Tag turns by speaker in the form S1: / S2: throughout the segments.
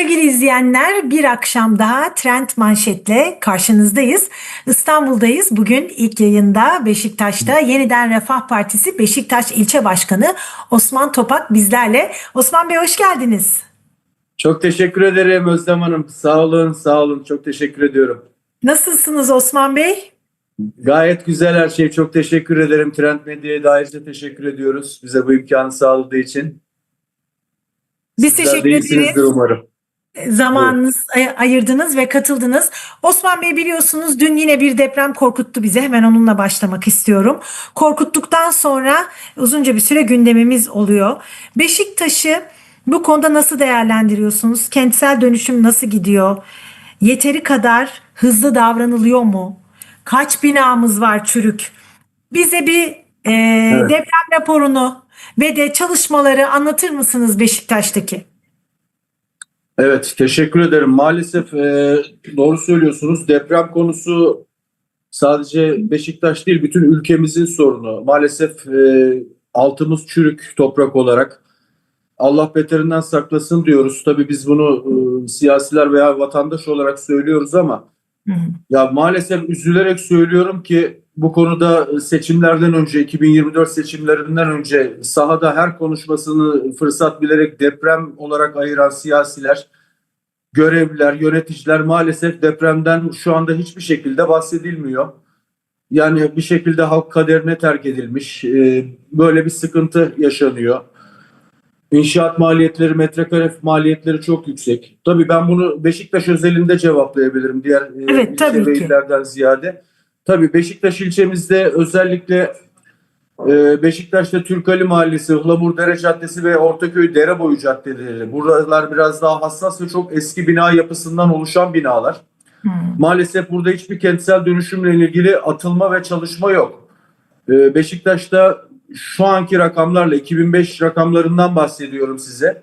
S1: Sevgili izleyenler bir akşam daha Trend Manşet'le karşınızdayız. İstanbul'dayız. Bugün ilk yayında Beşiktaş'ta Yeniden Refah Partisi Beşiktaş İlçe Başkanı Osman Topak bizlerle. Osman Bey hoş geldiniz.
S2: Çok teşekkür ederim Özlem Hanım. Sağ olun, sağ olun. Çok teşekkür ediyorum.
S1: Nasılsınız Osman Bey?
S2: Gayet güzel her şey. Çok teşekkür ederim. Trend Medya'ya da ayrıca teşekkür ediyoruz. Bize bu imkanı sağladığı için.
S1: Biz
S2: Sizler
S1: teşekkür ederiz.
S2: umarım.
S1: Zamanınız ay- ayırdınız ve katıldınız. Osman Bey biliyorsunuz dün yine bir deprem korkuttu bizi. Hemen onunla başlamak istiyorum. Korkuttuktan sonra uzunca bir süre gündemimiz oluyor. Beşiktaş'ı bu konuda nasıl değerlendiriyorsunuz? Kentsel dönüşüm nasıl gidiyor? Yeteri kadar hızlı davranılıyor mu? Kaç binamız var çürük? Bize bir e, deprem raporunu ve de çalışmaları anlatır mısınız Beşiktaş'taki?
S2: Evet, teşekkür ederim. Maalesef e, doğru söylüyorsunuz. Deprem konusu sadece Beşiktaş değil, bütün ülkemizin sorunu. Maalesef e, altımız çürük toprak olarak. Allah beterinden saklasın diyoruz. Tabii biz bunu e, siyasiler veya vatandaş olarak söylüyoruz ama
S1: Hı hı.
S2: Ya maalesef üzülerek söylüyorum ki bu konuda seçimlerden önce 2024 seçimlerinden önce sahada her konuşmasını fırsat bilerek deprem olarak ayıran siyasiler, görevliler, yöneticiler maalesef depremden şu anda hiçbir şekilde bahsedilmiyor. Yani bir şekilde halk kaderine terk edilmiş. Ee, Böyle bir sıkıntı yaşanıyor. İnşaat maliyetleri, metrekare maliyetleri çok yüksek. Tabii ben bunu Beşiktaş özelinde cevaplayabilirim diğer e,
S1: Evet,
S2: ilçe ve illerden ziyade. Tabii Beşiktaş ilçemizde özellikle e, Beşiktaş'ta Türkali Mahallesi, Ihlamur Dere Caddesi ve Ortaköy Dereboyu caddeleri. Buralar biraz daha hassas ve çok eski bina yapısından oluşan binalar.
S1: Hı.
S2: Maalesef burada hiçbir kentsel dönüşümle ilgili atılma ve çalışma yok. Ee, Beşiktaş'ta şu anki rakamlarla 2005 rakamlarından bahsediyorum size.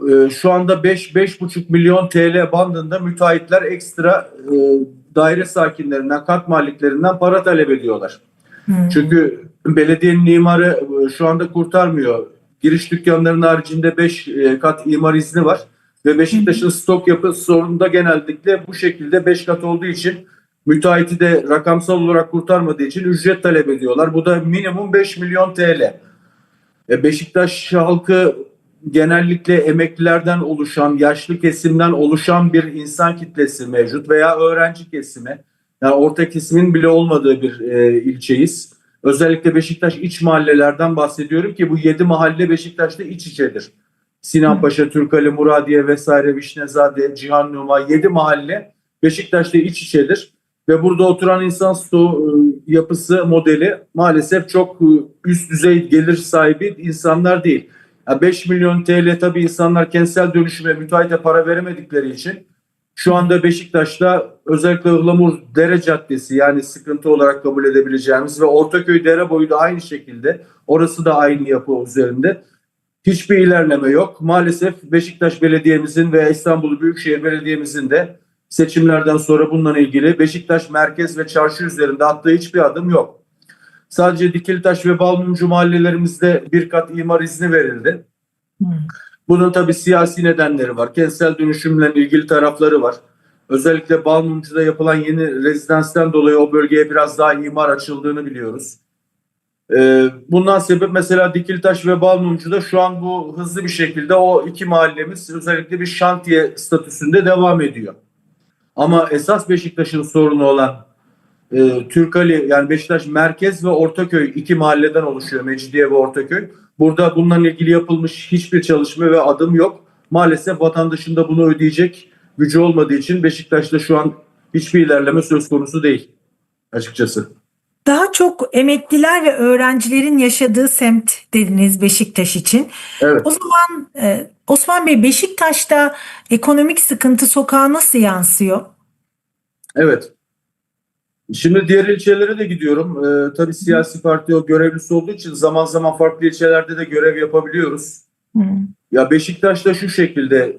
S2: Ee, Şu anda 5-5,5 milyon TL bandında müteahhitler ekstra e, daire sakinlerinden, kat maliklerinden para talep ediyorlar.
S1: Hı.
S2: Çünkü belediyenin imarı e, şu anda kurtarmıyor. Giriş dükkanlarının haricinde 5 kat imar izni var. Ve Beşiktaş'ın stok yapısı sorununda genellikle bu şekilde 5 kat olduğu için müteahhiti de rakamsal olarak kurtarmadığı için ücret talep ediyorlar. Bu da minimum 5 milyon TL. E, Beşiktaş halkı genellikle emeklilerden oluşan, yaşlı kesimden oluşan bir insan kitlesi mevcut veya öğrenci kesimi. Yani orta kesimin bile olmadığı bir e, ilçeyiz. Özellikle Beşiktaş iç mahallelerden bahsediyorum ki bu 7 mahalle Beşiktaş'ta iç içedir. Sinanpaşa, Türkali, Muradiye vesaire, Vişnezade, Cihan Numa 7 mahalle Beşiktaş'ta iç içedir. Ve burada oturan insan stoğu e, yapısı modeli maalesef çok e, üst düzey gelir sahibi insanlar değil. Ya 5 milyon TL tabii insanlar kentsel dönüşüme müteahhite para veremedikleri için şu anda Beşiktaş'ta özellikle Ihlamur Dere Caddesi yani sıkıntı olarak kabul edebileceğimiz ve Ortaköy Dere boyu da aynı şekilde orası da aynı yapı üzerinde hiçbir ilerleme yok. Maalesef Beşiktaş Belediye'mizin ve İstanbul Büyükşehir Belediye'mizin de seçimlerden sonra bununla ilgili Beşiktaş merkez ve çarşı üzerinde attığı hiçbir adım yok. Sadece Dikilitaş ve Balmumcu mahallelerimizde bir kat imar izni verildi.
S1: Hı.
S2: Bunun tabii siyasi nedenleri var. Kentsel dönüşümle ilgili tarafları var. Özellikle Balmumcu'da yapılan yeni rezidansten dolayı o bölgeye biraz daha imar açıldığını biliyoruz. Ee, bundan sebep mesela Dikilitaş ve Balmumcu'da şu an bu hızlı bir şekilde o iki mahallemiz özellikle bir şantiye statüsünde devam ediyor. Ama esas Beşiktaş'ın sorunu olan e, Türkali yani Beşiktaş Merkez ve Ortaköy iki mahalleden oluşuyor Mecidiye ve Ortaköy. Burada bununla ilgili yapılmış hiçbir çalışma ve adım yok. Maalesef vatandaşın da bunu ödeyecek gücü olmadığı için Beşiktaş'ta şu an hiçbir ilerleme söz konusu değil açıkçası.
S1: Daha çok emekliler ve öğrencilerin yaşadığı semt dediniz Beşiktaş için.
S2: Evet.
S1: O zaman e, Osman Bey Beşiktaş'ta ekonomik sıkıntı sokağa nasıl yansıyor?
S2: Evet. Şimdi diğer ilçelere de gidiyorum. Ee, tabii siyasi parti o görevlisi olduğu için zaman zaman farklı ilçelerde de görev yapabiliyoruz.
S1: Hı.
S2: Ya Beşiktaş'ta şu şekilde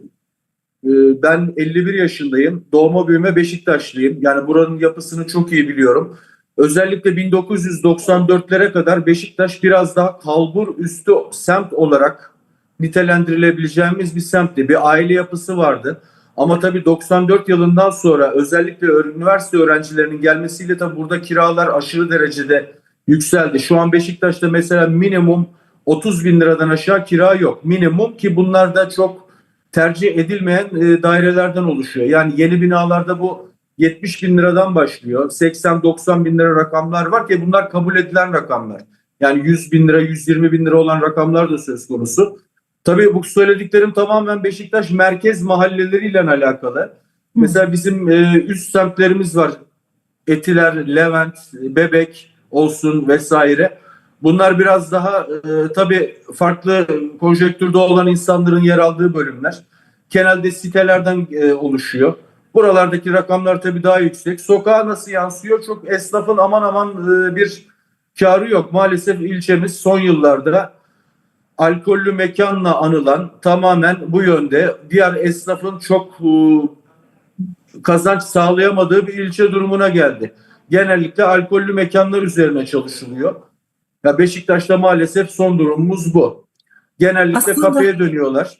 S2: e, ben 51 yaşındayım. Doğma büyüme Beşiktaşlıyım. Yani buranın yapısını çok iyi biliyorum. Özellikle 1994'lere kadar Beşiktaş biraz daha kalbur üstü semt olarak nitelendirilebileceğimiz bir semtti. Bir aile yapısı vardı. Ama tabii 94 yılından sonra özellikle üniversite öğrencilerinin gelmesiyle tabii burada kiralar aşırı derecede yükseldi. Şu an Beşiktaş'ta mesela minimum 30 bin liradan aşağı kira yok. Minimum ki bunlar da çok tercih edilmeyen e, dairelerden oluşuyor. Yani yeni binalarda bu 70 bin liradan başlıyor. 80-90 bin lira rakamlar var ki bunlar kabul edilen rakamlar. Yani 100 bin lira, 120 bin lira olan rakamlar da söz konusu. Tabii bu söylediklerim tamamen Beşiktaş merkez mahalleleriyle alakalı. Mesela bizim e, üst semtlerimiz var. Etiler, Levent, Bebek olsun vesaire. Bunlar biraz daha e, tabii farklı konjektürde olan insanların yer aldığı bölümler. Genelde sitelerden e, oluşuyor. Buralardaki rakamlar tabii daha yüksek. Sokağa nasıl yansıyor? Çok esnafın aman aman e, bir karı yok. Maalesef ilçemiz son yıllarda alkollü mekanla anılan tamamen bu yönde. Diğer esnafın çok e, kazanç sağlayamadığı bir ilçe durumuna geldi. Genellikle alkollü mekanlar üzerine çalışılıyor. Ya Beşiktaş'ta maalesef son durumumuz bu. Genellikle
S1: Aslında-
S2: kafeye dönüyorlar.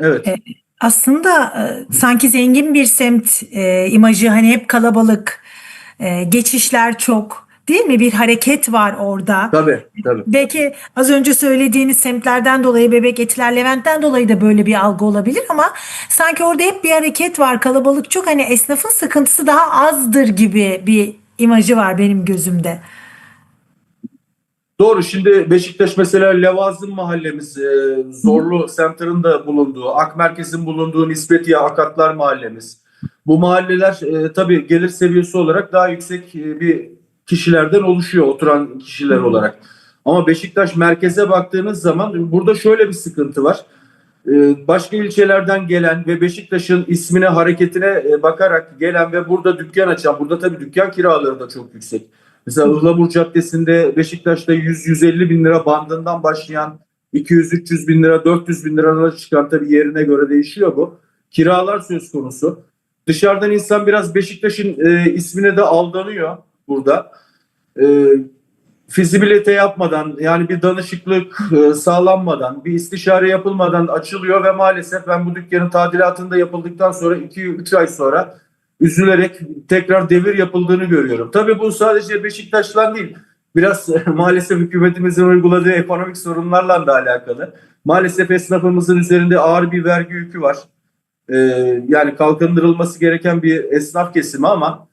S2: Evet.
S1: E, Aslında e, sanki zengin bir semt e, imajı hani hep kalabalık, e, geçişler çok değil mi? Bir hareket var orada.
S2: Tabii, tabii.
S1: Belki az önce söylediğiniz semtlerden dolayı Bebek Etiler Levent'ten dolayı da böyle bir algı olabilir ama sanki orada hep bir hareket var. Kalabalık çok hani esnafın sıkıntısı daha azdır gibi bir imajı var benim gözümde.
S2: Doğru. Şimdi Beşiktaş mesela Levazım mahallemiz, e, Zorlu Center'ın da bulunduğu, Ak Merkez'in bulunduğu Nispetiye Akatlar mahallemiz. Bu mahalleler e, tabii gelir seviyesi olarak daha yüksek e, bir kişilerden oluşuyor oturan kişiler olarak. Ama Beşiktaş merkeze baktığınız zaman burada şöyle bir sıkıntı var. E, Başka ilçelerden gelen ve Beşiktaş'ın ismine, hareketine e, bakarak gelen ve burada dükkan açan, burada tabii dükkan kiraları da çok yüksek. Mesela Ihlamur Caddesi'nde Beşiktaş'ta 100-150 bin lira bandından başlayan 200-300 bin lira, 400 bin liralara çıkan tabii yerine göre değişiyor bu. Kiralar söz konusu. Dışarıdan insan biraz Beşiktaş'ın e, ismine de aldanıyor burada. E, fizibilite yapmadan yani bir danışıklık e, sağlanmadan bir istişare yapılmadan açılıyor ve maalesef ben bu dükkanın tadilatında yapıldıktan sonra 2-3 ay sonra üzülerek tekrar devir yapıldığını görüyorum. Tabii bu sadece Beşiktaş'la değil. Biraz maalesef hükümetimizin uyguladığı ekonomik sorunlarla da alakalı. Maalesef esnafımızın üzerinde ağır bir vergi yükü var. Ee, yani kalkındırılması gereken bir esnaf kesimi ama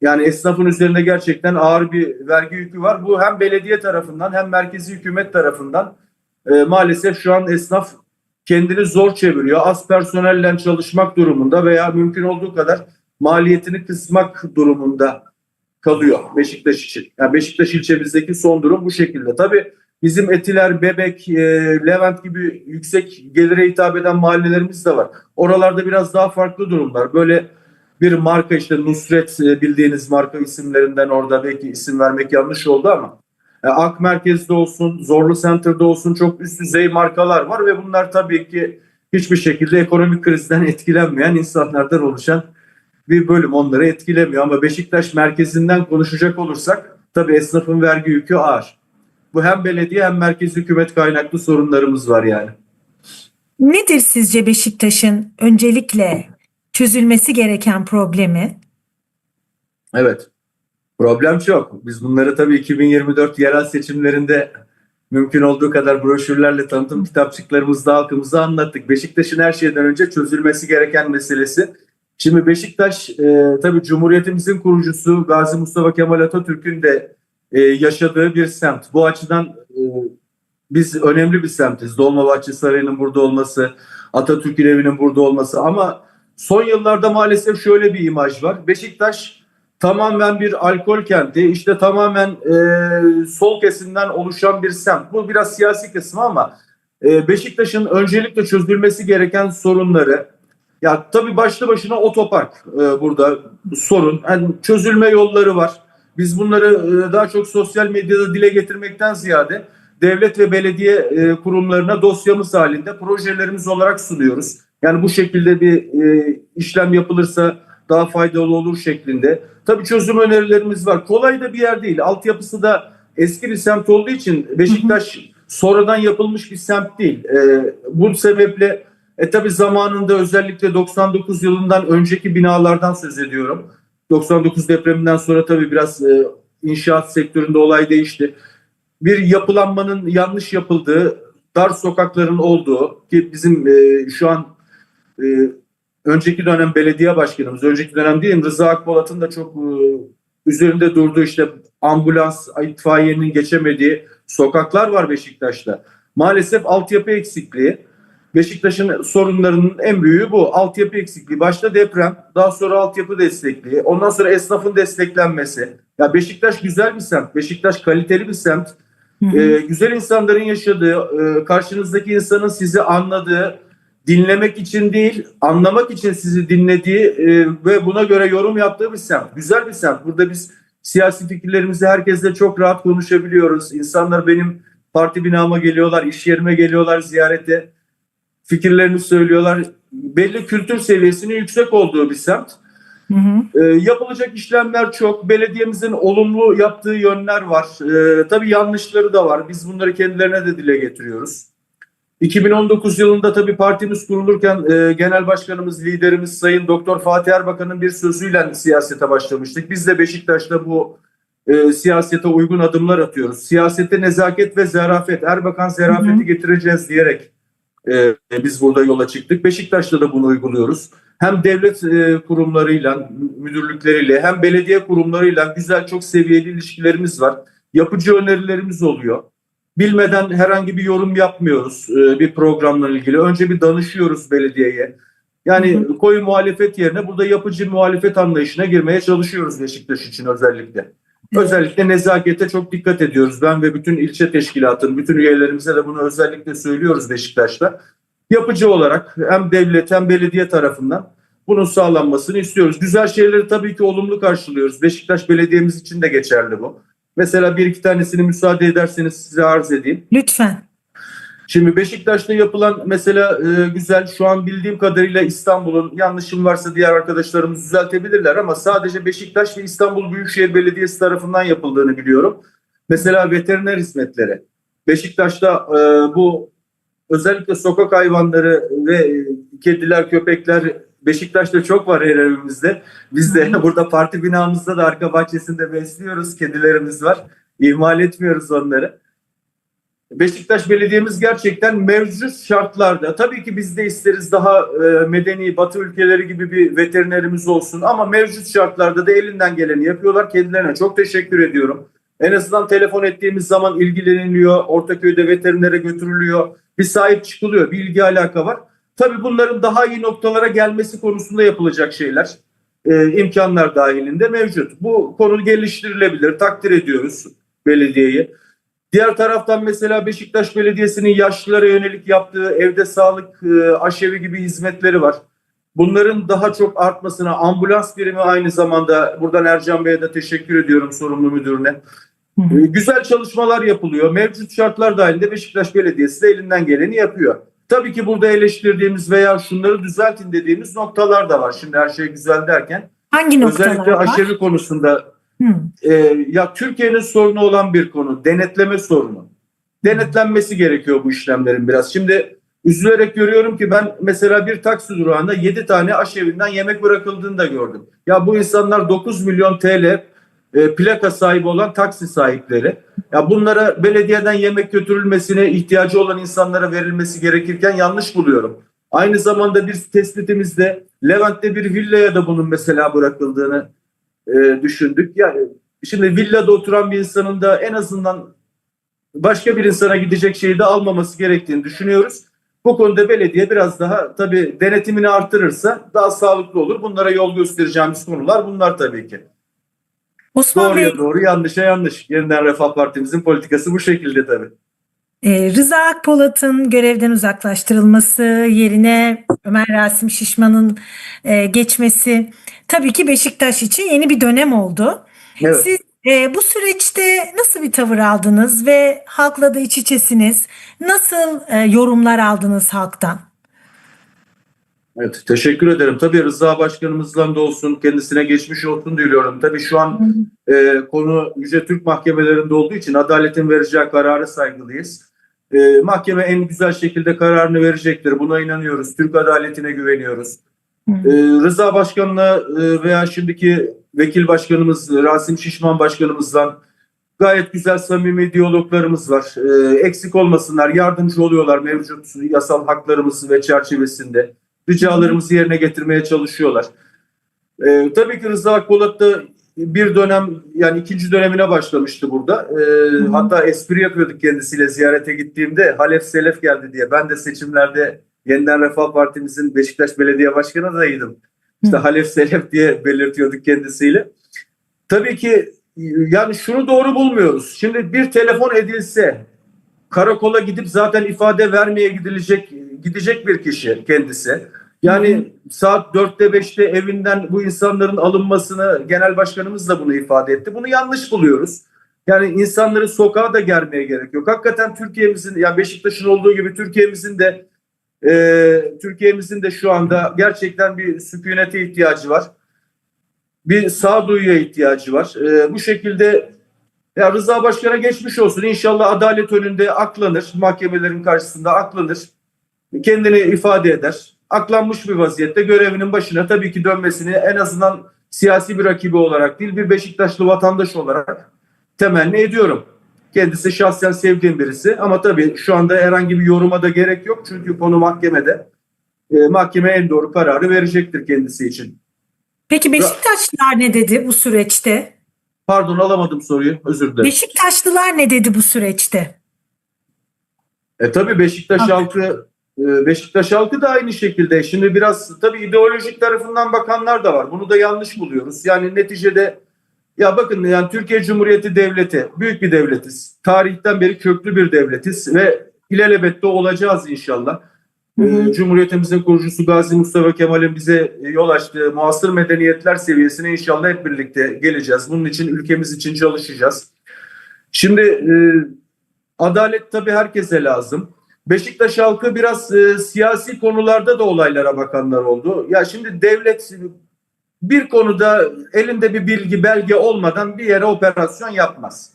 S2: yani esnafın üzerinde gerçekten ağır bir vergi yükü var. Bu hem belediye tarafından hem merkezi hükümet tarafından e, maalesef şu an esnaf kendini zor çeviriyor. Az personelle çalışmak durumunda veya mümkün olduğu kadar maliyetini kısmak durumunda kalıyor Beşiktaş için. Yani Beşiktaş ilçemizdeki son durum bu şekilde. Tabii bizim Etiler, Bebek, e, Levent gibi yüksek gelire hitap eden mahallelerimiz de var. Oralarda biraz daha farklı durumlar. Böyle bir marka işte Nusret e, bildiğiniz marka isimlerinden orada belki isim vermek yanlış oldu ama e, Ak Merkez'de olsun, Zorlu Center'da olsun çok üst düzey markalar var ve bunlar tabii ki hiçbir şekilde ekonomik krizden etkilenmeyen insanlardan oluşan bir bölüm onları etkilemiyor. Ama Beşiktaş merkezinden konuşacak olursak tabii esnafın vergi yükü ağır. Bu hem belediye hem merkez hükümet kaynaklı sorunlarımız var yani.
S1: Nedir sizce Beşiktaş'ın öncelikle çözülmesi gereken problemi?
S2: Evet. Problem çok. Biz bunları tabii 2024 yerel seçimlerinde mümkün olduğu kadar broşürlerle tanıtım kitapçıklarımızda halkımıza anlattık. Beşiktaş'ın her şeyden önce çözülmesi gereken meselesi. Şimdi Beşiktaş e, tabii Cumhuriyetimizin kurucusu Gazi Mustafa Kemal Atatürk'ün de e, yaşadığı bir semt. Bu açıdan e, biz önemli bir semtiz. Dolmabahçe Sarayı'nın burada olması, Atatürk'ün evinin burada olması ama son yıllarda maalesef şöyle bir imaj var. Beşiktaş tamamen bir alkol kenti, işte tamamen e, sol kesimden oluşan bir semt. Bu biraz siyasi kısmı ama e, Beşiktaş'ın öncelikle çözülmesi gereken sorunları, ya tabii başlı başına otopark e, burada sorun. Yani çözülme yolları var. Biz bunları e, daha çok sosyal medyada dile getirmekten ziyade devlet ve belediye e, kurumlarına dosyamız halinde projelerimiz olarak sunuyoruz. Yani bu şekilde bir e, işlem yapılırsa daha faydalı olur şeklinde. Tabii çözüm önerilerimiz var. Kolay da bir yer değil. Altyapısı da eski bir semt olduğu için Beşiktaş sonradan yapılmış bir semt değil. E, bu sebeple e tabi zamanında özellikle 99 yılından önceki binalardan söz ediyorum. 99 depreminden sonra tabii biraz e, inşaat sektöründe olay değişti. Bir yapılanmanın yanlış yapıldığı, dar sokakların olduğu ki bizim e, şu an e, önceki dönem belediye başkanımız, önceki dönem değil Rıza Akpolat'ın da çok e, üzerinde durduğu işte ambulans, itfaiyenin geçemediği sokaklar var Beşiktaş'ta. Maalesef altyapı eksikliği. Beşiktaş'ın sorunlarının en büyüğü bu. Altyapı eksikliği. Başta deprem, daha sonra altyapı destekliği, ondan sonra esnafın desteklenmesi. Ya Beşiktaş güzel bir semt, Beşiktaş kaliteli bir semt.
S1: Hı hı.
S2: Ee, güzel insanların yaşadığı, e, karşınızdaki insanın sizi anladığı, dinlemek için değil, anlamak için sizi dinlediği e, ve buna göre yorum yaptığı bir semt. Güzel bir semt. Burada biz siyasi fikirlerimizi herkesle çok rahat konuşabiliyoruz. İnsanlar benim parti binama geliyorlar, iş yerime geliyorlar ziyarete. Fikirlerini söylüyorlar. Belli kültür seviyesinin yüksek olduğu bir semt.
S1: Hı hı.
S2: E, yapılacak işlemler çok. Belediyemizin olumlu yaptığı yönler var. E, tabii yanlışları da var. Biz bunları kendilerine de dile getiriyoruz. 2019 yılında tabii partimiz kurulurken e, genel başkanımız, liderimiz Sayın Doktor Fatih Erbakan'ın bir sözüyle siyasete başlamıştık. Biz de Beşiktaş'ta bu e, siyasete uygun adımlar atıyoruz. Siyasete nezaket ve zarafet, Erbakan zarafeti
S1: Hı hı.
S2: getireceğiz diyerek e, biz burada yola çıktık. Beşiktaş'ta da bunu uyguluyoruz hem devlet e, kurumlarıyla, müdürlükleriyle hem belediye kurumlarıyla güzel çok seviyeli ilişkilerimiz var. Yapıcı önerilerimiz oluyor. Bilmeden herhangi bir yorum yapmıyoruz e, bir programla ilgili. Önce bir danışıyoruz belediyeye. Yani
S1: Hı
S2: koyu muhalefet yerine burada yapıcı muhalefet anlayışına girmeye çalışıyoruz Beşiktaş için özellikle. Özellikle nezakete çok dikkat ediyoruz. Ben ve bütün ilçe teşkilatının, bütün üyelerimize de bunu özellikle söylüyoruz Beşiktaş'ta yapıcı olarak hem devlet hem belediye tarafından bunun sağlanmasını istiyoruz. Güzel şeyleri tabii ki olumlu karşılıyoruz. Beşiktaş Belediye'miz için de geçerli bu. Mesela bir iki tanesini müsaade ederseniz size arz edeyim.
S1: Lütfen.
S2: Şimdi Beşiktaş'ta yapılan mesela e, güzel şu an bildiğim kadarıyla İstanbul'un yanlışım varsa diğer arkadaşlarımız düzeltebilirler ama sadece Beşiktaş ve İstanbul Büyükşehir Belediyesi tarafından yapıldığını biliyorum. Mesela veteriner hizmetleri. Beşiktaş'ta e, bu özellikle sokak hayvanları ve e, kediler, köpekler Beşiktaş'ta çok var her evimizde. Biz de burada parti binamızda da arka bahçesinde besliyoruz. Kedilerimiz var. İhmal etmiyoruz onları. Beşiktaş Belediye'miz gerçekten mevcut şartlarda tabii ki biz de isteriz daha e, medeni batı ülkeleri gibi bir veterinerimiz olsun ama mevcut şartlarda da elinden geleni yapıyorlar. Kendilerine çok teşekkür ediyorum. En azından telefon ettiğimiz zaman ilgileniliyor. Ortaköy'de veterinere götürülüyor. Bir sahip çıkılıyor. Bir ilgi alaka var. Tabii bunların daha iyi noktalara gelmesi konusunda yapılacak şeyler e, imkanlar dahilinde mevcut. Bu konu geliştirilebilir. Takdir ediyoruz belediyeyi. Diğer taraftan mesela Beşiktaş Belediyesi'nin yaşlılara yönelik yaptığı evde sağlık e, aşevi gibi hizmetleri var. Bunların daha çok artmasına ambulans birimi aynı zamanda buradan Ercan Bey'e de teşekkür ediyorum sorumlu müdürüne.
S1: Hı hı.
S2: E, Güzel çalışmalar yapılıyor. Mevcut şartlar dahilinde Beşiktaş Belediyesi de elinden geleni yapıyor. Tabii ki burada eleştirdiğimiz veya şunları düzeltin dediğimiz noktalar da var. Şimdi her şey güzel derken.
S1: Hangi noktalar
S2: Özellikle
S1: var?
S2: aşevi konusunda
S1: Hı.
S2: e, ya Türkiye'nin sorunu olan bir konu. Denetleme sorunu. Denetlenmesi gerekiyor bu işlemlerin biraz. Şimdi üzülerek görüyorum ki ben mesela bir taksi durağında 7 tane aşevinden yemek bırakıldığını da gördüm. Ya bu insanlar 9 milyon TL e, plaka sahibi olan taksi sahipleri. Ya bunlara belediyeden yemek götürülmesine ihtiyacı olan insanlara verilmesi gerekirken yanlış buluyorum. Aynı zamanda bir tespitimizde Levent'te bir villaya da bunun mesela bırakıldığını e, düşündük. Yani şimdi villada oturan bir insanın da en azından başka bir insana gidecek şeyi de almaması gerektiğini düşünüyoruz. Bu konuda belediye biraz daha tabii denetimini artırırsa daha sağlıklı olur. Bunlara yol göstereceğimiz konular bunlar tabii ki.
S1: Osman Bey,
S2: Doğruya doğru, yanlışa yanlış. Yeniden Refah Partimizin politikası bu şekilde tabii.
S1: e, Rıza Akpolat'ın görevden uzaklaştırılması yerine Ömer Rasim Şişman'ın e, geçmesi tabii ki Beşiktaş için yeni bir dönem oldu.
S2: Evet.
S1: Siz e, bu süreçte nasıl bir tavır aldınız ve halkla da iç içesiniz? Nasıl e, yorumlar aldınız halktan?
S2: Evet, teşekkür ederim. Tabii Rıza Başkanımızdan da olsun, kendisine geçmiş olsun diliyorum. Tabii şu an e, konu Yüce Türk mahkemelerinde olduğu için adaletin vereceği kararı saygılıyız. E, mahkeme en güzel şekilde kararını verecektir. Buna inanıyoruz. Türk adaletine güveniyoruz. E, Rıza Başkan'la e, veya şimdiki vekil başkanımız Rasim Şişman Başkanımızla gayet güzel samimi diyaloglarımız var. E, eksik olmasınlar, yardımcı oluyorlar mevcut yasal haklarımız ve çerçevesinde. Ricalarımızı yerine getirmeye çalışıyorlar. E, tabii ki Rıza Akpolat da bir dönem yani ikinci dönemine başlamıştı burada. E,
S1: hı.
S2: hatta espri yapıyorduk kendisiyle ziyarete gittiğimde Halef Selef geldi diye. Ben de seçimlerde Yeniden Refah Partimizin Beşiktaş Belediye Başkanı adayıydım. İşte. Halef Selef diye belirtiyorduk kendisiyle. Tabii ki yani şunu doğru bulmuyoruz. Şimdi bir telefon edilse karakola gidip zaten ifade vermeye gidilecek gidecek bir kişi kendisi. Yani saat 4'te 5'te evinden bu insanların alınmasını genel başkanımız da bunu ifade etti. Bunu yanlış buluyoruz. Yani insanları sokağa da germeye gerek yok. Hakikaten Türkiye'mizin ya Beşiktaş'ın olduğu gibi Türkiye'mizin de e, Türkiye'mizin de şu anda gerçekten bir sükunete ihtiyacı var. Bir sağduyuya ihtiyacı var. E, bu şekilde ya Rıza Başkan'a geçmiş olsun. İnşallah adalet önünde aklanır. Mahkemelerin karşısında aklanır. Kendini ifade eder. Aklanmış bir vaziyette görevinin başına tabii ki dönmesini en azından siyasi bir rakibi olarak değil bir Beşiktaşlı vatandaş olarak temenni ediyorum. Kendisi şahsen sevdiğim birisi ama tabii şu anda herhangi bir yoruma da gerek yok. Çünkü konu mahkemede. E, mahkeme en doğru kararı verecektir kendisi için.
S1: Peki Beşiktaşlılar ne dedi bu süreçte?
S2: Pardon alamadım soruyu. Özür dilerim.
S1: Beşiktaşlılar ne dedi bu süreçte?
S2: E tabii Beşiktaş halkı Beşiktaş halkı da aynı şekilde. Şimdi biraz tabii ideolojik tarafından bakanlar da var. Bunu da yanlış buluyoruz. Yani neticede ya bakın yani Türkiye Cumhuriyeti Devleti büyük bir devletiz. Tarihten beri köklü bir devletiz ve ilelebette olacağız inşallah.
S1: Hı hı.
S2: E, Cumhuriyetimizin kurucusu Gazi Mustafa Kemal'in bize yol açtığı muasır medeniyetler seviyesine inşallah hep birlikte geleceğiz. Bunun için ülkemiz için çalışacağız. Şimdi e, adalet tabii herkese lazım. Beşiktaş halkı biraz e, siyasi konularda da olaylara bakanlar oldu. Ya şimdi devlet bir konuda elinde bir bilgi belge olmadan bir yere operasyon yapmaz.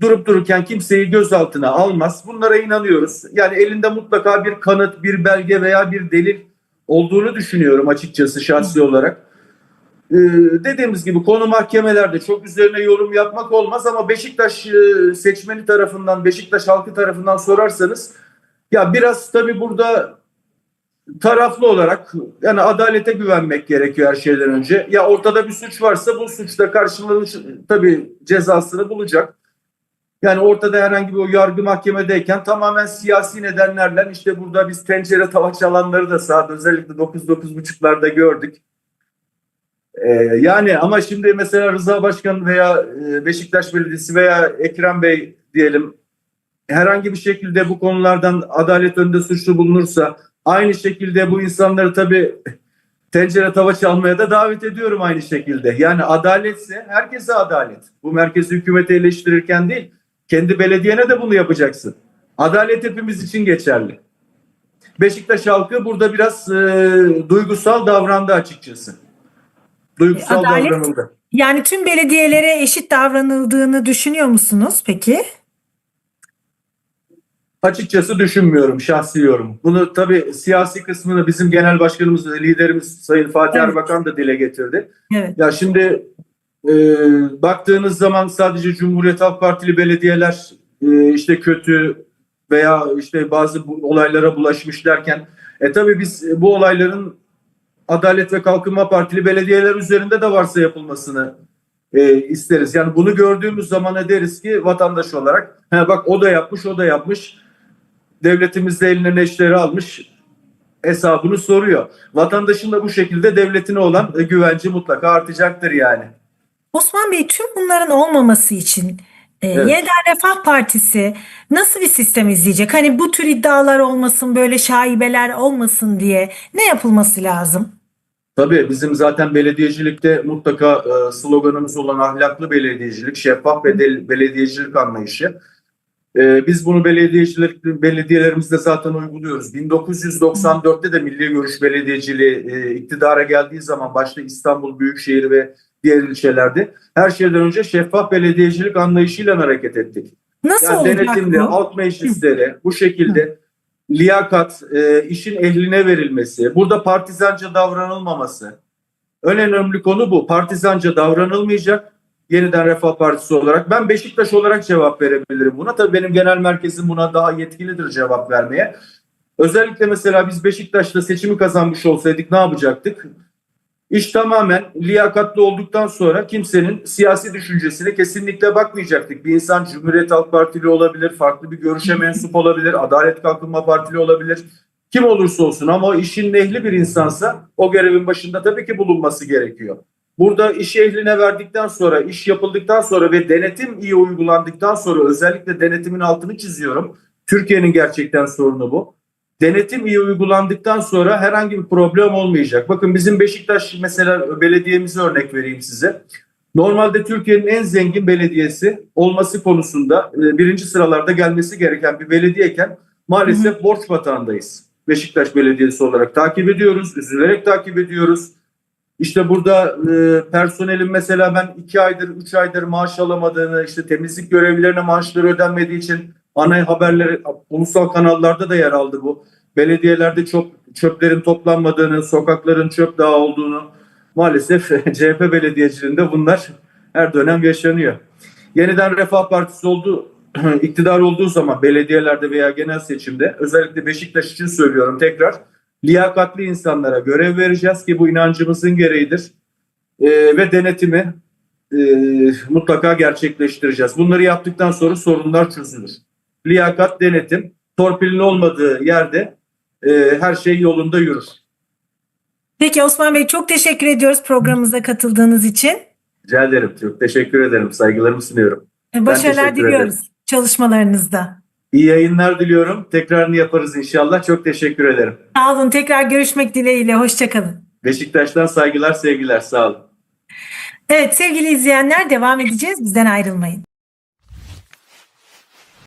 S2: Durup dururken kimseyi gözaltına almaz. Bunlara inanıyoruz. Yani elinde mutlaka bir kanıt, bir belge veya bir delil olduğunu düşünüyorum açıkçası şahsi olarak. Ee, dediğimiz gibi konu mahkemelerde çok üzerine yorum yapmak olmaz ama Beşiktaş e, seçmeni tarafından, Beşiktaş halkı tarafından sorarsanız ya biraz tabii burada taraflı olarak yani adalete güvenmek gerekiyor her şeyden önce. Ya ortada bir suç varsa bu suçta karşılığını tabii cezasını bulacak. Yani ortada herhangi bir o yargı mahkemedeyken tamamen siyasi nedenlerle işte burada biz tencere tava çalanları da saat özellikle 9-9.30'larda gördük. Ee, yani ama şimdi mesela Rıza Başkan veya e, Beşiktaş Belediyesi veya Ekrem Bey diyelim herhangi bir şekilde bu konulardan adalet önünde suçlu bulunursa aynı şekilde bu insanları tabii tencere tava çalmaya da davet ediyorum aynı şekilde. Yani adaletse herkese adalet. Bu merkezi hükümeti eleştirirken değil kendi belediyene de bunu yapacaksın. Adalet hepimiz için geçerli. Beşiktaş halkı burada biraz e, duygusal davrandı açıkçası. Duygusal
S1: Adalet-
S2: davranıldı.
S1: Yani tüm belediyelere eşit davranıldığını düşünüyor musunuz peki?
S2: Açıkçası düşünmüyorum, şahsi yorum. Bunu tabii siyasi kısmını bizim genel başkanımız, liderimiz Sayın Fatih
S1: Evet.
S2: Erbakan da dile getirdi.
S1: Evet.
S2: Ya şimdi e, baktığınız zaman sadece Cumhuriyet Halk Partili belediyeler e, işte kötü veya işte bazı bu olaylara bulaşmış derken e tabii biz bu olayların Adalet ve Kalkınma Partili belediyeler üzerinde de varsa yapılmasını e, isteriz. Yani bunu gördüğümüz zaman ne deriz ki vatandaş olarak he bak o da yapmış o da yapmış devletimiz de eline neşteri almış hesabını soruyor. Vatandaşın da bu şekilde devletine olan e, güvenci mutlaka artacaktır yani.
S1: Osman Bey tüm bunların olmaması için e,
S2: Evet.
S1: Yeniden Refah Partisi nasıl bir sistem izleyecek? Hani bu tür iddialar olmasın, böyle şaibeler olmasın diye ne yapılması lazım?
S2: Tabii bizim zaten belediyecilikte mutlaka e, sloganımız olan ahlaklı belediyecilik, şeffaf bedel, belediyecilik anlayışı. E, biz bunu belediyecilik belediyelerimizde zaten uyguluyoruz. 1994'te de Milli Görüş Belediyeciliği e, iktidara geldiği zaman başta İstanbul Büyükşehir ve diğer ilçelerde her şeyden önce şeffaf belediyecilik anlayışıyla hareket ettik.
S1: Nasıl
S2: Yani
S1: olacak
S2: denetimli,
S1: bu?
S2: halk meclisleri bu şekilde liyakat, e, işin ehline verilmesi, burada partizanca davranılmaması. En önemli konu bu. Partizanca davranılmayacak. Yeniden Refah Partisi olarak. Ben Beşiktaş olarak cevap verebilirim buna. Tabii benim genel merkezim buna daha yetkilidir cevap vermeye. Özellikle mesela biz Beşiktaş'ta seçimi kazanmış olsaydık ne yapacaktık? İş tamamen liyakatli olduktan sonra kimsenin siyasi düşüncesine kesinlikle bakmayacaktık. Bir insan Cumhuriyet Halk Partili olabilir, farklı bir görüşe mensup olabilir, Adalet Kalkınma Partili olabilir. Kim olursa olsun ama işin ehli bir insansa o görevin başında tabii ki bulunması gerekiyor. Burada işi ehline verdikten sonra, iş yapıldıktan sonra ve denetim iyi uygulandıktan sonra özellikle denetimin altını çiziyorum. Türkiye'nin gerçekten sorunu bu denetim iyi uygulandıktan sonra herhangi bir problem olmayacak. Bakın bizim Beşiktaş mesela belediyemizi örnek vereyim size. Normalde Türkiye'nin en zengin belediyesi olması konusunda e, birinci sıralarda gelmesi gereken bir belediyeken maalesef borç batağındayız. Beşiktaş Belediyesi olarak takip ediyoruz, üzülerek takip ediyoruz. İşte burada e, personelin mesela ben iki aydır, üç aydır maaş alamadığını, işte temizlik görevlilerine maaşları ödenmediği için ana haberleri ulusal kanallarda da yer aldı bu. Belediyelerde çok çöplerin toplanmadığını, sokakların çöp dağı olduğunu maalesef CHP belediyeciliğinde bunlar her dönem yaşanıyor. Yeniden Refah Partisi oldu, iktidar olduğu zaman belediyelerde veya genel seçimde özellikle Beşiktaş için söylüyorum tekrar liyakatli insanlara görev vereceğiz ki bu inancımızın gereğidir. Ee, ve denetimi e, mutlaka gerçekleştireceğiz. Bunları yaptıktan sonra sorunlar çözülür. Liyakat, denetim, torpilin olmadığı yerde e, her şey yolunda yürür.
S1: Peki Osman Bey çok teşekkür ediyoruz programımıza katıldığınız için.
S2: Rica ederim. Çok teşekkür ederim. Saygılarımı sunuyorum.
S1: E, Başarılar diliyoruz çalışmalarınızda.
S2: İyi yayınlar diliyorum. Tekrarını yaparız inşallah. Çok teşekkür ederim.
S1: Sağ olun. Tekrar görüşmek dileğiyle. Hoşçakalın.
S2: Beşiktaş'tan saygılar, sevgiler. Sağ olun.
S1: Evet sevgili izleyenler devam edeceğiz. Bizden ayrılmayın.